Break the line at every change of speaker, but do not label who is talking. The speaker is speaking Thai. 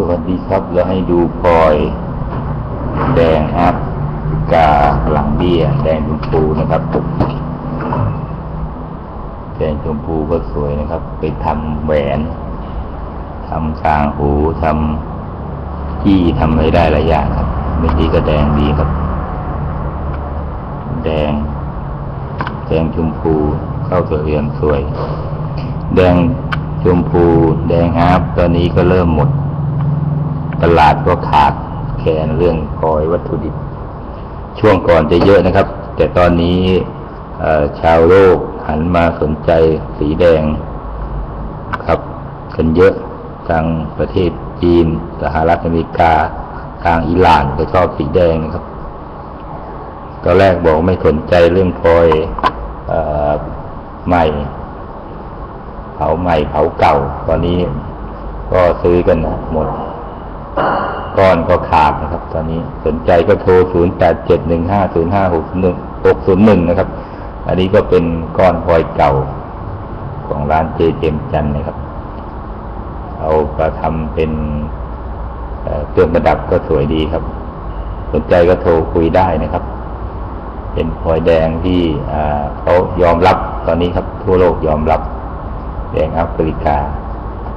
สวัสดีครับเราให้ดูพลอย แดงอัพกาหลังเบี้ย แดงชมพูนะครับ แดงชมพูก็สวยนะครับ ไปทำแหวนทำกลางหูทำที่ทำอะไรได้หลายอย่างครับเมื่อกี้ก็แดงดีครับ แดง แดงชมพูเข้าตัวเรือนสวย แดงชมพู แดงฮาร์ปตอนนี้ก็เริ่มหมด ตลาดก็ขาดแคลนเรื่องพลอยวัตถุดิบ ช่วงก่อนจะเยอะนะครับ แต่ตอนนี้ชาวโลกหันมาสนใจสีแดงครับกันเยอะทางประเทศจีนสหรัฐอเมริกา ทางอิหร่านก็ชอบสีแดงครับตอนแรกบอกไม่สนใจเรื่องพลอยอใหม่เผาใหม่เผาเก่า ตอนนี้ก็ซื้อกันนะหมด ก้อนก็ขาดนะครับ ตอนนี้สนใจก็โทร 08715056601 นะครับ อันนี้ก็เป็นก้อนพลอยเก่าของร้านเจเจมจันนะครับ เอาไปทำเป็นเเครื่องประดับก็สวยดีครับ สนใจก็โทรคุยได้นะครับ เป็นพลอยแดงที่เขายอมรับตอนนี้ครับ ทั่วโลกยอมรับ แดงแอฟริกา